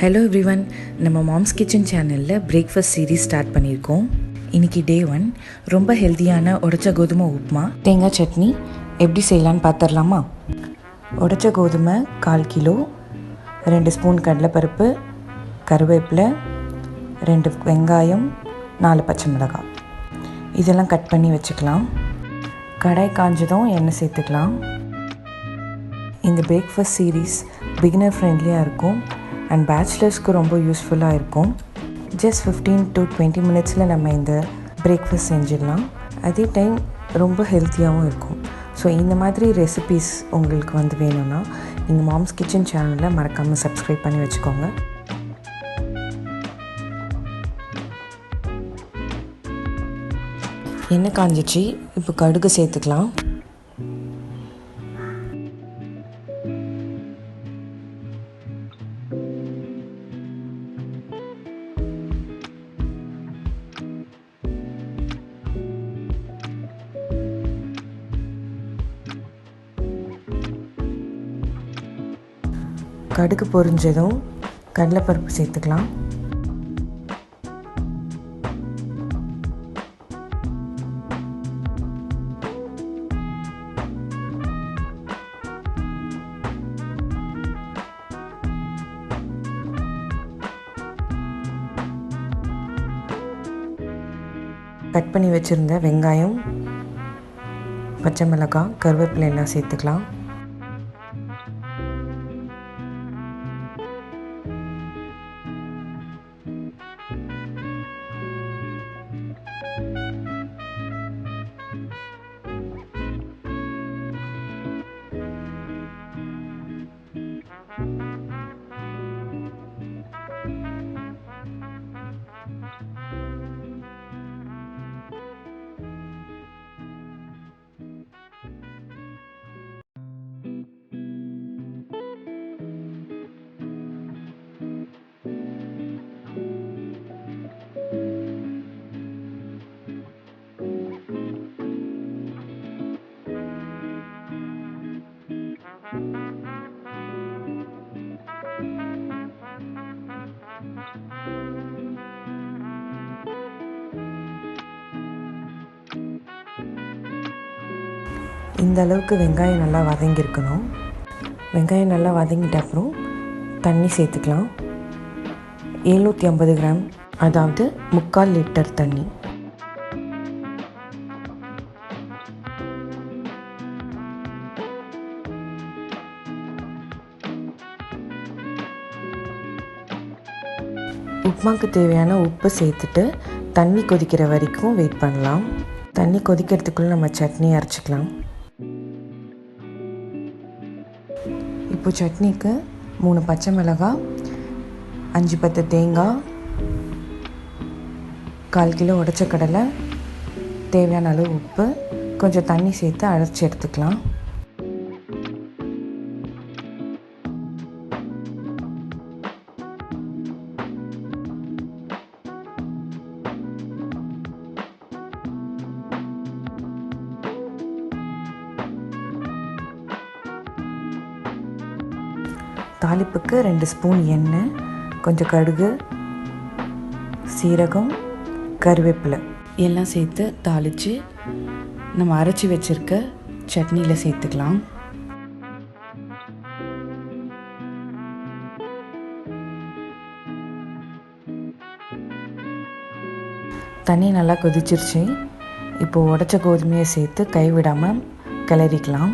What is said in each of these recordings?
Hello everyone நம்ம moms kitchen சேனலில் breakfast series start பண்ணியிருக்கோம். இன்றைக்கி டே ஒன் ரொம்ப ஹெல்த்தியான உடச்ச கோதுமை உப்புமா தேங்காய் சட்னி எப்படி செய்யலான்னு பார்த்துடலாமா உடச்ச கோதுமை கால் கிலோ ரெண்டு ஸ்பூன் கடலைப்பருப்பு கருவேப்பிலை ரெண்டு வெங்காயம் நாலு பச்சை மிளகாய். இதெல்லாம் கட் பண்ணி வச்சுக்கலாம். கடாய் காஞ்சதும் எண்ணெய் சேர்த்துக்கலாம். இந்த பிரேக்ஃபாஸ்ட் சீரீஸ் பிகினர் ஃப்ரெண்ட்லியாக இருக்கும். அண்ட் பேச்சுலர்ஸ்க்கு ரொம்ப யூஸ்ஃபுல்லாக இருக்கும். ஜஸ்ட் ஃபிஃப்டீன் டு டுவெண்ட்டி மினிட்ஸில் நம்ம இந்த பிரேக்ஃபாஸ்ட் செஞ்சிடலாம். அதே டைம் ரொம்ப ஹெல்த்தியாகவும் இருக்கும். ஸோ இந்த மாதிரி ரெசிபீஸ் உங்களுக்கு வந்து வேணும்னா இந்த மாம்ஸ் கிச்சன் சேனலில் மறக்காமல் சப்ஸ்கிரைப் பண்ணி வச்சுக்கோங்க. எண்ணெய் காஞ்சிச்சு. இப்போ கடுகு சேர்த்துக்கலாம். கடுகு பொரிஞ்சதும் கடலைப்பருப்பு சேர்த்துக்கலாம். கட் பண்ணி வச்சுருந்த வெங்காயம் பச்சை மிளகாய் கருவேப்பிலை எல்லாம் சேர்த்துக்கலாம். இந்த அளவுக்கு வெங்காயம் நல்லா வதங்கியிருக்கணும். வெங்காயம் நல்லா வதங்கிட்ட அப்புறம் தண்ணி சேர்த்துக்கலாம். எழுநூற்றி ஐம்பது கிராம் அதாவது முக்கால் லிட்டர் தண்ணி. உப்புமாக்கு தேவையான உப்பு சேர்த்துட்டு தண்ணி கொதிக்கிற வரைக்கும் வெயிட் பண்ணலாம். தண்ணி கொதிக்கிறதுக்குள்ளே நம்ம சட்னி அரைச்சிக்கலாம். இப்போ சட்னிக்கு மூணு பச்சை மிளகாய் அஞ்சு பத்து தேங்காய் கால் கிலோ உடச்ச கடலை தேவையான அளவு உப்பு கொஞ்சம் தண்ணி சேர்த்து அரைச்சி எடுத்துக்கலாம். தாளிப்புக்கு ரெண்டு ஸ்பூன் எண்ணெய் கொஞ்சம் கடுகு சீரகம் கருவேப்பிலை. எல்லாம் சேர்த்து தாளித்து நம்ம அரைச்சி வச்சுருக்க சட்னியில் சேர்த்துக்கலாம். தண்ணி நல்லா கொதிச்சிருச்சு. இப்போது உடச்ச கோதுமையை சேர்த்து கைவிடாமல் கிளறிக்கலாம்.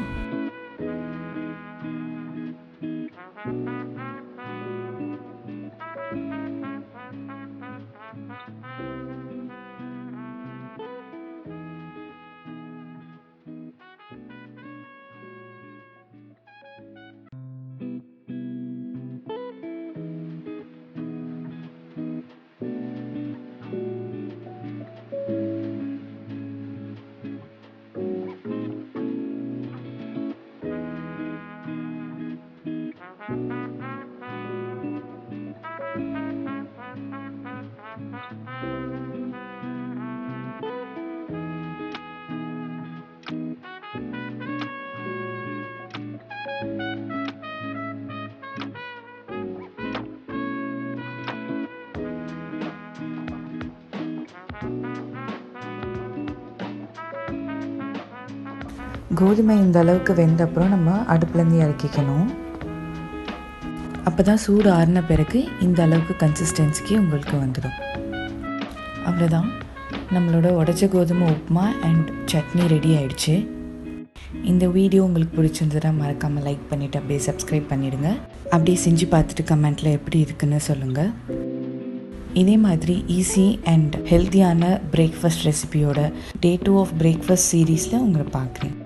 கோதுமை இந்த அளவுக்கு வெந்த அப்புறம் நம்ம அடுப்புலேருந்து இறக்கிக்கணும். அப்போ தான் சூடு ஆறின பிறகு இந்த அளவுக்கு கன்சிஸ்டன்சிக்கு உங்களுக்கு வந்துடும். அவ்வளோதான் நம்மளோட உடச்ச கோதுமை உப்புமா அண்ட் சட்னி ரெடி ஆயிடுச்சு. இந்த வீடியோ உங்களுக்கு பிடிச்சிருந்ததுனா மறக்காமல் லைக் பண்ணிவிட்டு அப்படியே சப்ஸ்கிரைப் பண்ணிவிடுங்க அப்படியே செஞ்சு பார்த்துட்டு கமெண்ட்டில் எப்படி இருக்குன்னு சொல்லுங்கள் இதே மாதிரி ஈஸி அண்ட் ஹெல்த்தியான பிரேக்ஃபாஸ்ட் ரெசிபியோட டே டூ ஆஃப் பிரேக்ஃபாஸ்ட் சீரீஸில் உங்களை பார்க்குறேன்.